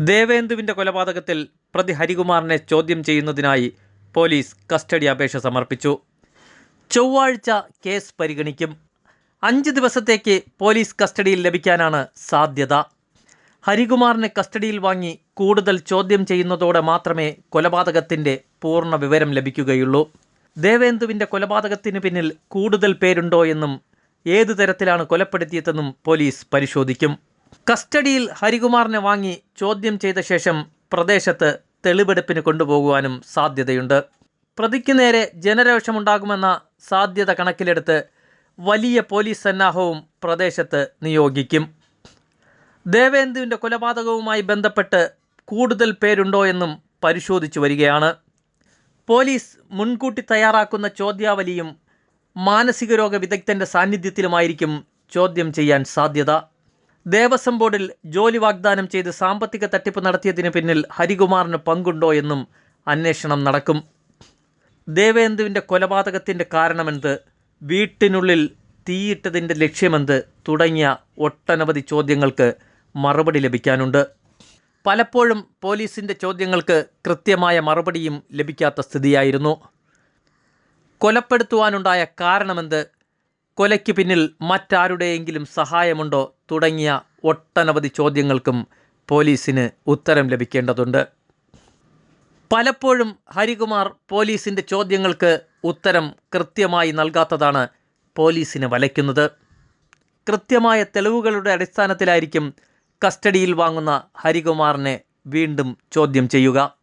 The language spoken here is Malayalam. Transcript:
ദേവേന്ദുവിന്റെ കൊലപാതകത്തിൽ പ്രതി ഹരികുമാറിനെ ചോദ്യം ചെയ്യുന്നതിനായി പോലീസ് കസ്റ്റഡി അപേക്ഷ സമർപ്പിച്ചു. ചൊവ്വാഴ്ച കേസ് പരിഗണിക്കും. അഞ്ച് ദിവസത്തേക്ക് പോലീസ് കസ്റ്റഡിയിൽ ലഭിക്കാനാണ് സാധ്യത. ഹരികുമാറിനെ കസ്റ്റഡിയിൽ വാങ്ങി കൂടുതൽ ചോദ്യം ചെയ്യുന്നതോടെ മാത്രമേ കൊലപാതകത്തിന്റെ പൂർണ വിവരം ലഭിക്കുകയുള്ളൂ. ദേവേന്ദുവിന്റെ കൊലപാതകത്തിന് പിന്നിൽ കൂടുതൽ പേരുണ്ടോ എന്നും ഏതു തരത്തിലാണ് കൊലപ്പെടുത്തിയതെന്നും പോലീസ് പരിശോധിക്കും. കസ്റ്റഡിയിൽ ഹരികുമാറിനെ വാങ്ങി ചോദ്യം ചെയ്ത ശേഷം പ്രദേശത്ത് തെളിവെടുപ്പിന് കൊണ്ടുപോകുവാനും സാധ്യതയുണ്ട്. പ്രതിക്ക് നേരെ ജനരോഷമുണ്ടാകുമെന്ന സാധ്യത കണക്കിലെടുത്ത് വലിയ പോലീസ് സന്നാഹവും പ്രദേശത്ത് നിയോഗിക്കും. ദേവേന്ദുവിന്റെ കൊലപാതകവുമായി ബന്ധപ്പെട്ട് കൂടുതൽ പേരുണ്ടോ എന്നും പരിശോധിച്ചു വരികയാണ്. പോലീസ് മുൻകൂട്ടി തയ്യാറാക്കുന്ന ചോദ്യാവലിയും മാനസിക രോഗ വിദഗ്ധന്റെ സാന്നിധ്യത്തിലുമായിരിക്കും ചോദ്യം ചെയ്യാൻ സാധ്യത. ദേവസ്വം ബോർഡിൽ ജോലി വാഗ്ദാനം ചെയ്ത് സാമ്പത്തിക തട്ടിപ്പ് നടത്തിയതിന് പിന്നിൽ ഹരികുമാറിന് പങ്കുണ്ടോ എന്നും അന്വേഷണം നടക്കും. ദേവേന്ദുവിന്റെ കൊലപാതകത്തിന്റെ കാരണമെന്ത്? വീട്ടിനുള്ളിൽ തീയിട്ടതിന്റെ ലക്ഷ്യമെന്ത്? തുടങ്ങിയ ഒട്ടനവധി ചോദ്യങ്ങൾക്ക് മറുപടി ലഭിക്കാനുണ്ട്. പലപ്പോഴും പോലീസിന്റെ ചോദ്യങ്ങൾക്ക് കൃത്യമായ മറുപടിയും ലഭിക്കാത്ത സ്ഥിതിയായിരുന്നു. കൊലപ്പെടുത്തുവാനുണ്ടായ കാരണമെന്ത്? കൊലയ്ക്ക് പിന്നിൽ മറ്റാരുടെയെങ്കിലും സഹായമുണ്ടോ തുടങ്ങിയ ഒട്ടനവധി ചോദ്യങ്ങൾക്കും പോലീസിന് ഉത്തരം ലഭിക്കേണ്ടതുണ്ട്. പലപ്പോഴും ഹരികുമാർ പോലീസിന്റെ ചോദ്യങ്ങൾക്ക് ഉത്തരം കൃത്യമായി നൽകാത്തതാണ് പോലീസിനെ വലയ്ക്കുന്നത്. കൃത്യമായ തെളിവുകളുടെ അടിസ്ഥാനത്തിലായിരിക്കും കസ്റ്റഡിയിൽ വാങ്ങുന്ന ഹരികുമാറിനെ വീണ്ടും ചോദ്യം ചെയ്യുക.